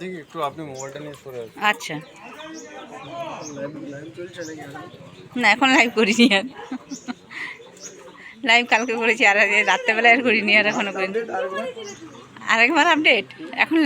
দেখি একটু আপনি মোবাইলটা নিয়ে সরে আসুন। আচ্ছা। না, এখন লাইভ করিনি আর। লাইভ কালকে করেছি, আর আজ রাত্রেবেলা আর করিনি, আর এখনও করিনি। আরেকবার আপডেট এখন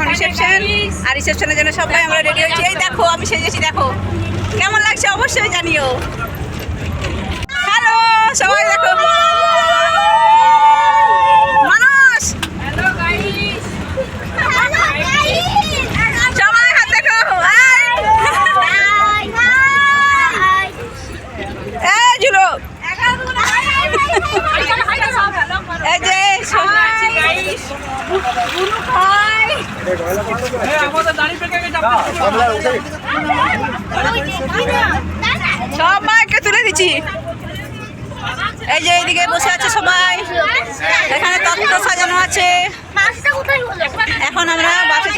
এখন রিসেপশন আর রিসেপশনের জন্য সবাই আমরা রেডি হয়েছি। এই দেখো আমি সেজেছি দেখো। কেমন লাগছে? অবশ্যই জানিও। হ্যালো সবাই দেখো মানুষ সবাই হাত দেখো এই জুলো এই যে সবাইকে তুলে দিচ্ছি। এই যে এইদিকে বসে আছে সবাই। এখানে তত্ত্ব সাজানো আছে। এখন আমরা বাসে।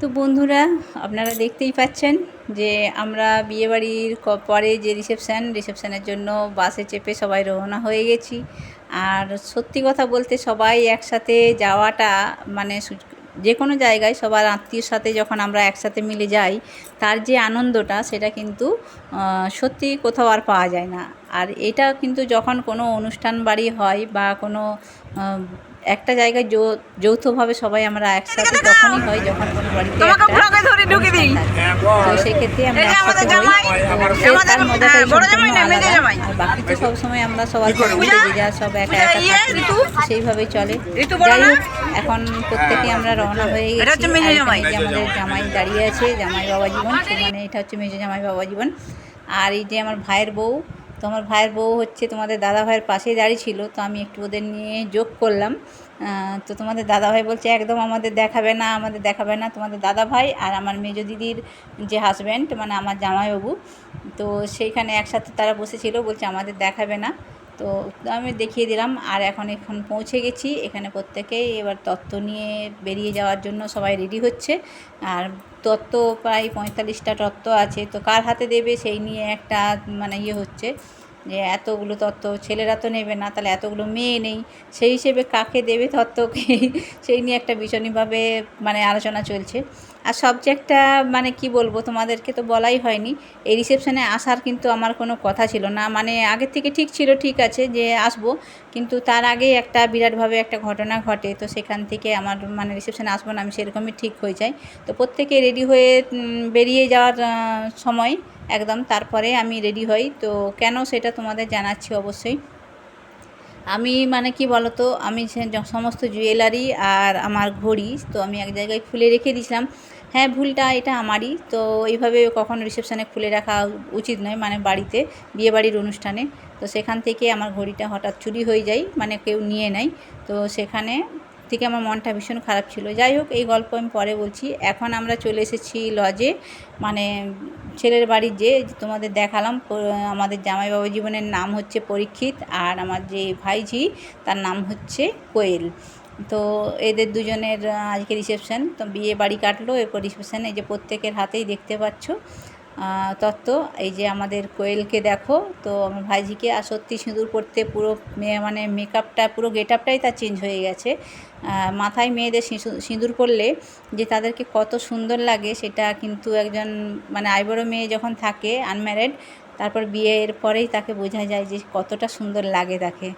তো বন্ধুরা, আপনারা দেখতেই পাচ্ছেন যে আমরা বিয়েবাড়ির পরে যে রিসেপশান, রিসেপশানের জন্য বাসে চেপে সবাই রওনা হয়ে গেছি। আর সত্যি কথা বলতে সবাই একসাথে যাওয়াটা মানে যে কোনো জায়গায় সবার আত্মীয়র সাথে যখন আমরা একসাথে মিলে যাই, তার যে আনন্দটা সেটা কিন্তু সত্যি কোথাও আর পাওয়া যায় না। আর এটা কিন্তু যখন কোনো অনুষ্ঠান বাড়ি হয় বা কোনো একটা জায়গায় যৌ- যৌথভাবে সবাই আমরা একসাথে তখনই হয় যখন কোনো বাড়িতে দিই। তো সেক্ষেত্রে আমরা যে একসাথে হই। তো তার মজাটাই হ্যাঁ, বড় জামাই সম্পূর্ণ আলাদা। আর বাকি তো সবসময় আমরা সবার যে যার সব একা একা ইয়ে, থাকি। সেইভাবেই চলে। যাই হোক এখন প্রত্যেকে আমরা রওনা হয়ে এটা গেছি। হচ্ছে মেজো আর এখানে জামাই। যে আমাদের জামাই। দাঁড়িয়ে আছে জামাই বাবা জীবন মানে এটা হচ্ছে মেজো জামাই বাবা জীবন আর এই যে আমার ভাইয়ের বউ তো আমার ভাইয়ের বউ হচ্ছে তোমাদের দাদা ভাইয়ের পাশেই দাঁড়িয়ে ছিল, তো আমি একটু ওদের নিয়ে যোগ করলাম। তো তোমাদের দাদা ভাই বলছে, একদম আমাদের দেখাবে না, আমাদের দেখাবে না তোমাদের দাদা ভাই আর আমার মেজো দিদির যে হাজব্যান্ড মানে আমার জামাইবাবু। তো সেইখানে একসাথে তারা বসেছিল, বলছে, আমাদের দেখাবে না। তো আমি দেখিয়ে দিলাম আর এখন এখন পৌঁছে গেছি। এখানে প্রত্যেকেই এবার তত্ত্ব নিয়ে বেরিয়ে যাওয়ার জন্য সবাই রেডি হচ্ছে। আর তত্ত্ব প্রায় পঁয়তাল্লিশটা তত্ত্ব আছে। তো কার হাতে দেবে সেই নিয়ে একটা মানে ইয়ে হচ্ছে। যে এতগুলো তত্ত্ব ছেলেরা তো নেবে না, তাহলে এতগুলো মেয়ে নেই। সেই হিসেবে কাকে দেবে তত্ত্বকে? সেই নিয়ে একটা ভীষণভাবে মানে আলোচনা চলছে। আর সাবজেক্টটা মানে কি বলব, তোমাদেরকে তো বলাই হয়নি। এই রিসেপশনে আসার কিন্তু আমার কোনো কথা ছিল না। মানে আগের থেকে ঠিক ছিল, ঠিক আছে যে আসব। কিন্তু তার আগে একটা বিরাটভাবে একটা ঘটনা ঘটে। তো সেখান থেকে আমার মানে রিসেপশনে আসব না, আমি সেরকমই ঠিক হয়ে যাই। তো প্রত্যেকে রেডি হয়ে বেরিয়ে যাওয়ার সময় একদম, তারপরে আমি রেডি হই। তো কেন সেটা তোমাদের জানাচ্ছি অবশ্যই। আমি মানে কি বলতো, আমি সমস্ত জুয়েলারি আর আমার ঘড়ি, তো আমি এক জায়গায় খুলে রেখে দিয়েছিলাম। হ্যাঁ ভুলটা এটা আমারই। তো এইভাবে কখনো রিসেপশানে খুলে রাখা উচিত নয় মানে বাড়িতে, বিয়েবাড়ির অনুষ্ঠানে। তো সেখান থেকে আমার ঘড়িটা হঠাৎ চুরি হয়ে যায় মানে কেউ নিয়ে নেয়। তো সেখানে থেকে আমার মনটা ভীষণ খারাপ ছিল। যাই হোক, এই গল্প আমি পরে বলছি। এখন আমরা চলে এসেছি লজে। মানে ছেলের বাড়ির যে তোমাদের দেখালাম আমাদের জামাইবাবু জীবনের নাম হচ্ছে পরীক্ষিত আর আমার যে ভাইঝি, তার নাম হচ্ছে কোয়েল। তো এদের দুজনের আজকে রিসেপশন তো বিয়ে বাড়ি কাটলো। এরপর রিসেপশন এই যে প্রত্যেকের হাতেই দেখতে পাচ্ছ। তত্ত্ব, এই যে আমাদের কোয়েলকে দেখো, তো আমার ভাইজিকে, আর সত্যি সিঁদুর করতে পুরো মেয়ে মানে মেকআপটা পুরো গেট আপটাই তার চেঞ্জ হয়ে গেছে। মাথায় মেয়েদের সিঁদুর করলে যে তাদেরকে কত সুন্দর লাগে, সেটা কিন্তু একজন মানে আইবড়ো মেয়ে যখন থাকে আনম্যারেড তারপর বিয়ের পরেই তাকে বোঝা যায় যে কতটা সুন্দর লাগে তাকে।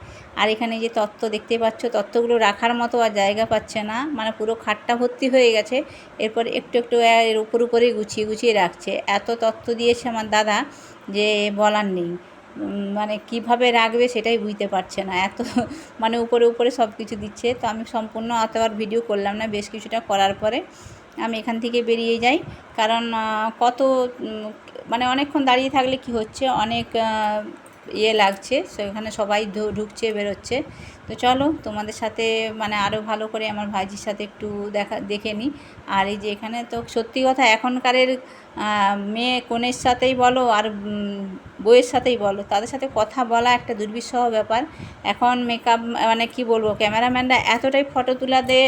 আর এখানে যে তত্ত্ব দেখতে পাচ্ছ, তত্ত্বগুলো রাখার মতো আর জায়গা পাচ্ছে না মানে পুরো খাটটা ভর্তি হয়ে গেছে। এরপর একটু একটু এর উপর উপরেই গুছিয়ে গুছিয়ে রাখছে। এত তত্ত্ব দিয়েছে আমার দাদা যে বলার নেই। মানে কীভাবে রাখবে সেটাই বুঝতে পারছে না। এত মানে উপরে উপরে সব কিছু দিচ্ছে। তো আমি সম্পূর্ণ অত আর ভিডিও করলাম না, বেশ কিছুটা করার পরে আমি এখান থেকে বেরিয়ে যাই। কারণ কত মানে অনেকক্ষণ দাঁড়িয়ে থাকলে কি হচ্ছে? অনেক ইয়ে লাগছে সেখানে সবাই ঢুকছে বেরোচ্ছে। তো চলো তোমাদের সাথে মানে আরও ভালো করে আমার ভাইজির সাথে একটু দেখা দেখে নিই আর এই যে এখানে তো সত্যি কথা এখনকারের মেয়ে কনের সাথেই বলো আর উম, বউয়ের সাথেই বলো। তাদের সাথে কথা বলা একটা দুর্বিষহ ব্যাপার। এখন মেকআপ মানে কি বলব ক্যামেরাম্যানরা এতটাই ফটো তোলাতে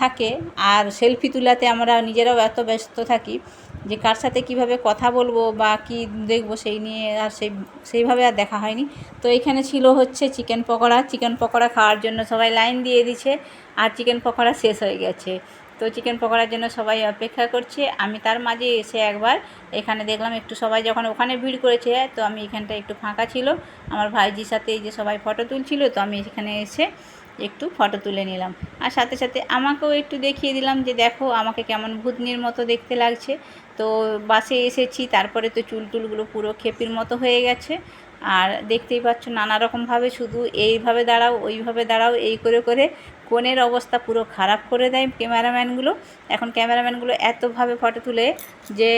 থাকে আর সেলফি তুলাতে আমরা নিজেরাও এত ব্যস্ত থাকি যে কার সাথে কীভাবে কথা বলব বা কি দেখব সেই নিয়ে আর সেই সেইভাবে দেখা হয়নি। তো এখানে ছিল হচ্ছে চিকেন পকোড়া। চিকেন পকোড়া খাওয়ার জন্য সবাই লাইন দিয়ে দিচ্ছে আর চিকেন পকোড়া শেষ হয়ে গেছে। তো চিকেন পকোড়ার জন্য সবাই অপেক্ষা করছে। আমি তার মাঝে এসে একবার এখানে দেখলাম একটু সবাই যখন ওখানে ভিড় করেছে, তো আমি এখানটা একটু ফাঁকা ছিল। আমার ভাইজির সাথে যে সবাই ফটো তুলছিল, তো আমি এখানে এসে একটু ফটো তুলে নিলাম। আর সাথে সাথে আমাকেও একটু দেখিয়ে দিলাম যে দেখো আমাকে কেমন ভূতনির মতো দেখতে লাগছে। তো বাসে এসেছি, তারপরে তো চুল টুলগুলো পুরো খেপির মতো হয়ে গেছে। আর দেখতেই পাচ্ছ নানা রকমভাবে শুধু এইভাবে দাঁড়াও, ওইভাবে দাঁড়াও, এই করে করে কোণের অবস্থা পুরো খারাপ করে দেয় ক্যামেরাম্যানগুলো। এখন ক্যামেরাম্যানগুলো এতভাবে ফটো তুলে যে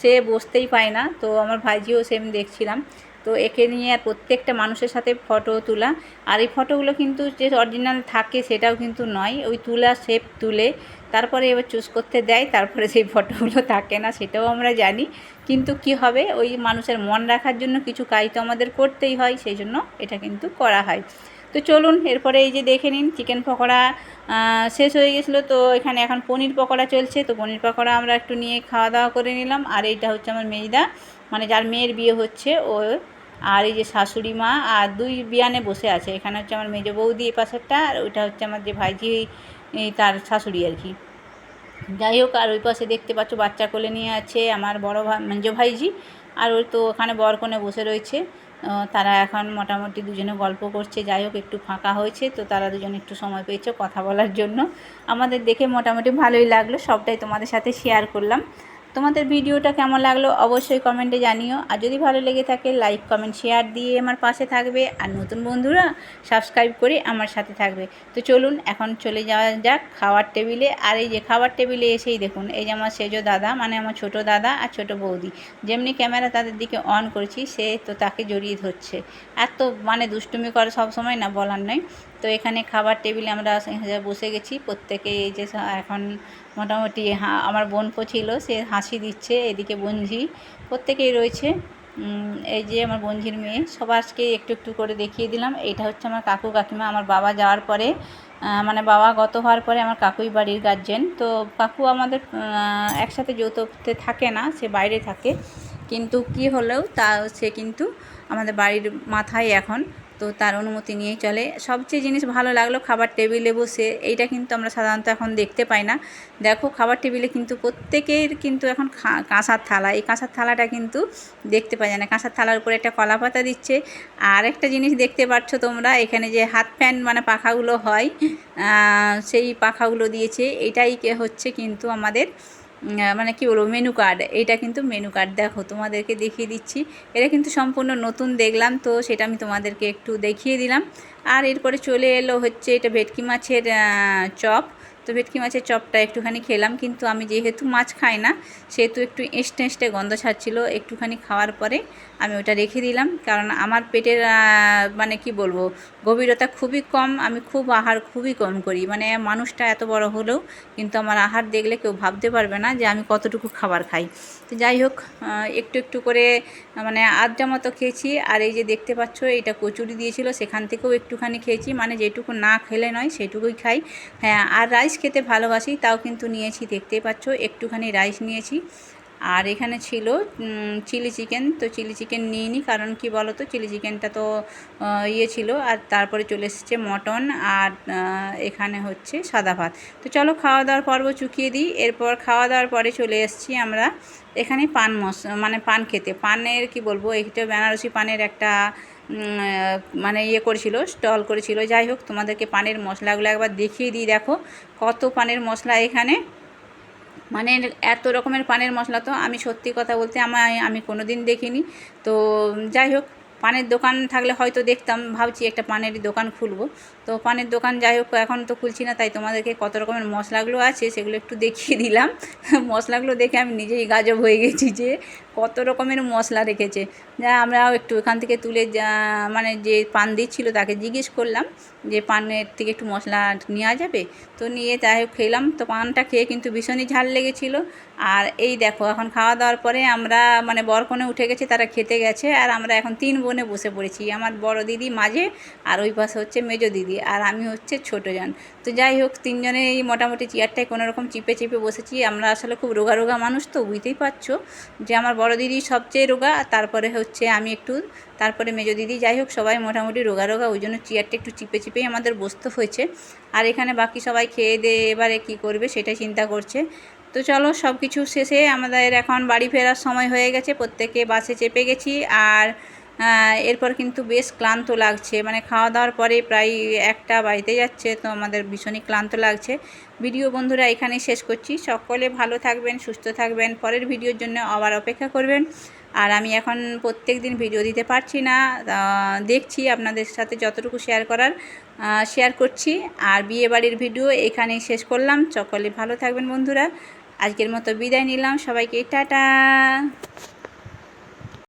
সে বসতেই পায় না। তো আমার ভাইজিও সেম দেখছিলাম। তো একে নিয়ে প্রত্যেকটা মানুষের সাথে ফটো তোলা। আর এই ফটোগুলো কিন্তু যে অরিজিনাল থাকে সেটাও কিন্তু নয়। ওই তুলা শেপ তুলে তারপরে এবার চুজ করতে দেয়, তারপরে সেই ফটোগুলো থাকে না, সেটাও আমরা জানি। কিন্তু কি হবে? ওই মানুষের মন রাখার জন্য কিছু কাজ তো আমাদের করতেই হয়, সেই জন্য এটা কিন্তু করা হয়। তো চলুন, এরপরে এই যে দেখে নিন চিকেন পকোড়া শেষ হয়ে গেছিল। তো এখানে এখন পনির পকোড়া চলছে। তো পনির পকোড়া আমরা একটু নিয়ে খাওয়া দাওয়া করে নিলাম। আর এইটা হচ্ছে আমার মেয়েদা মানে যার মেয়ের বিয়ে হচ্ছে ও আর এই যে শাশুড়ি মা, আর দুই বিয়ানে বসে আছে। এখানে হচ্ছে আমার মেজো বৌদি এই পাশেরটা, আর ওইটা হচ্ছে আমার যে ভাইজি তার শাশুড়ি আর কি। যাই হোক, আর ওই পাশে দেখতে পাচ্ছ বাচ্চা কোলে নিয়ে আছে আমার বড় ভাই মেজো ভাইজি আর ওই তো ওখানে বরকনে বসে রয়েছে। তারা এখন মোটামুটি দুজনে গল্প করছে। যাই হোক, একটু ফাঁকা হয়েছে, তো তারা দুজন একটু সময় পেয়েছে কথা বলার জন্য। আমাদের দেখে মোটামুটি ভালোই লাগল, সবটাই তোমাদের সাথে শেয়ার করলাম। তোমাদের ভিডিওটা কেমন লাগল অবশ্যই কমেন্টে জানিও। আর যদি ভালো লেগে থাকে, লাইক, কমেন্ট, শেয়ার দিয়ে আমার পাশে থাকবে। আর নতুন বন্ধুরা, সাবস্ক্রাইব করে আমার সাথে থাকবে। তো চলুন, এখন চলে যাওয়া যাক খাওয়ার টেবিলে। আর এই যে খাবার টেবিলে এসেই দেখুন, এই যে আমার সেজো দাদা মানে আমার ছোট দাদা আর ছোট বৌদি। যেমনি ক্যামেরা তাদের দিকে অন করছি, সে তো তাকে জড়িয়ে ধরছে। এত মানে দুষ্টুমি করে সব সময় না, বলার নয়। তো এখানে খাবার টেবিলে আমরা বসে গেছি। প্রত্যেকে এই যে এখন মোটামুটি আমার বোনপো ছিল সে হাসি দিচ্ছে, এদিকে বঞ্ঝি প্রত্যেকেই রয়েছে। এই যে আমার বঞ্ঝির মেয়ে, সবাইকে একটু একটু করে দেখিয়ে দিলাম। এইটা হচ্ছে আমার কাকু কাকিমা, আমার বাবা যাওয়ার পরে মানে বাবা গত হওয়ার পরে আমার কাকুই বাড়ির গার্জেন তো কাকু আমাদের একসাথে যৌথতে থাকে না, সে বাইরে থাকে। কিন্তু কি হলেও তা, সে কিন্তু আমাদের বাড়ির মাথায় এখন তো তার অনুমতি নিয়েই চলে। সবচেয়ে জিনিস ভালো লাগল খাবার টেবিলে বসে এইটা কিন্তু আমরা সাধারণত এখন দেখতে পাই না। দেখো, খাবার টেবিলে কিন্তু প্রত্যেকের কিন্তু এখন কাঁসার থালা। এই কাঁসার থালাটা কিন্তু দেখতে পাওয়া যায় না। কাঁসার থালার উপরে একটা কলা পাতা দিচ্ছে। আর একটা জিনিস দেখতে পাচ্ছ তোমরা, এখানে যে হাত ফ্যান মানে পাখাগুলো হয় সেই পাখাগুলো দিয়েছে। এটাই হচ্ছে কিন্তু আমাদের মানে কি বলব মেনু কার্ড এটা কিন্তু মেনু কার্ড দেখো তোমাদেরকে দেখিয়ে দিচ্ছি। এটা কিন্তু সম্পূর্ণ নতুন দেখলাম, তো সেটা আমি তোমাদেরকে একটু দেখিয়ে দিলাম। আর এরপরে চলে এলো হচ্ছে এটা ভেটকি মাছের চপ। তো ভেটকি মাছের চপটা একটুখানি খেলাম, কিন্তু আমি যেহেতু মাছ খাই না, সেহেতু একটু এঁষ্টে এঁষ্টে গন্ধ ছাড়ছিল, একটুখানি খাওয়ার পরে আমি ওটা রেখে দিলাম। কারণ আমার পেটের মানে কি বলব, গভীরতা খুবই কম, আমি খুব আহার খুবই কম করি। মানে মানুষটা এত বড় হলেও কিন্তু আমার আহার দেখলে কেউ ভাবতে পারবে না যে আমি কতটুকু খাবার খাই। তো যাই হোক একটু একটু করে মানে আড্ডা মতো খেয়েছি। আর এই যে দেখতে পাচ্ছ, এটা কচুরি দিয়েছিল, সেখান থেকেও একটুখানি খেয়েছি। মানে যেটুকু না খেলে নয়, সেটুকুই খাই। হ্যাঁ আর রাইস খেতে ভালোবাসি, তাও কিন্তু নিয়েছি, দেখতেই পাচ্ছ, একটুখানি রাইস নিয়েছি। আর এখানে ছিল চিলি চিকেন, তো চিলি চিকেন নিইনি, কারণ কি বলো তো চিলি চিকেনটা তো ইয়ে ছিল, আর তারপরে চলে এসেছে মটন, আর এখানে হচ্ছে সাদা ভাত। তো চলো খাওয়া দাওয়ার পর্ব চুকিয়ে দিই, এরপর খাওয়া দাওয়ার পরে চলে এসেছি আমরা এখানে পান মশ মানে পান খেতে। পানের কি বলব, এইটা বেনারসি পানের একটা মানে ইয়ে করেছিল, স্টল করেছিল। যাই হোক, তোমাদেরকে পানের মশলাগুলো একবার দেখিয়ে দিই, দেখো কত পানের মশলা এখানে। মানে এত রকমের পানের মশলা তো, আমি সত্যি কথা বলতে আমার আমি কোনো দিন দেখিনি। তো যাই হোক, পানের দোকান থাকলে হয়তো দেখতাম, ভাবছি একটা পানের দোকান খুলবো। তো পানের দোকান যাই হোক, এখন তো খুলছি না, তাই তোমাদেরকে কত রকমের মশলাগুলো আছে সেগুলো একটু দেখিয়ে দিলাম। মশলাগুলো দেখে আমি নিজেই গাজব হয়ে গেছি যে কত রকমের মশলা রেখেছে। যা আমরাও একটু এখান থেকে তুলে মানে যে পান দিচ্ছিল তাকে জিজ্ঞেস করলাম যে পানের থেকে একটু মশলা নেওয়া যাবে? তো নিয়ে যাই হোক, খেলাম। তো পানটা খেয়ে কিন্তু ভীষণই ঝাল লেগেছিল। আর এই দেখো, এখন খাওয়া দাওয়ার পরে আমরা মানে বরকনে উঠে গেছে, তারা খেতে গেছে। আর আমরা এখন তিন বোনে বসে পড়েছি, আমার বড় দিদি মাঝে আর ওই পাশে হচ্ছে মেজো দিদি। আর আমি হচ্ছে ছোটো জন। তো যাই হোক, তিনজনে এই মোটামুটি চেয়ারটায় কোনো রকম চিপে চিপে বসেছি। আমরা আসলে খুব রোগা রোগা মানুষ তো, বুঝতেই পারছ। যে আমার বড় দিদি সবচেয়ে রোগা, তারপরে হচ্ছে আমি একটু, তারপরে মেজো দিদি, যাই হোক, সবাই মোটামুটি রোগা রোগা, ওই জন্য চেয়ারটা একটু চিপে চিপেই আমাদের বসতে হয়েছে। আর এখানে বাকি সবাই খেয়ে দিয়ে এবারে কী করবে সেটাই চিন্তা করছে। তো চলো সব কিছু শেষে আমাদের এখন বাড়ি ফেরার সময় হয়ে গেছে, প্রত্যেকে বাসে চেপে গেছি। আর এরপর কিন্তু বেশ ক্লান্ত লাগছে। মানে খাওয়া দাওয়ার পরে প্রায় একটা বাড়িতে যাচ্ছে, তো আমাদের ভীষণই ক্লান্ত লাগছে। ভিডিও বন্ধুরা এখানে শেষ করছি। সকলে ভালো থাকবেন, সুস্থ থাকবেন। পরের ভিডিওর জন্য আবার অপেক্ষা করবেন। আর আমি এখন প্রত্যেক দিন ভিডিও দিতে পারছি না। দেখছি আপনাদের সাথে যতটুকু শেয়ার করার শেয়ার করছি। আর বিয়ে বাড়ির ভিডিও এখানেই শেষ করলাম। সকলে ভালো থাকবেন বন্ধুরা। আজকের মতো বিদায় নিলাম। সবাইকে টাটা!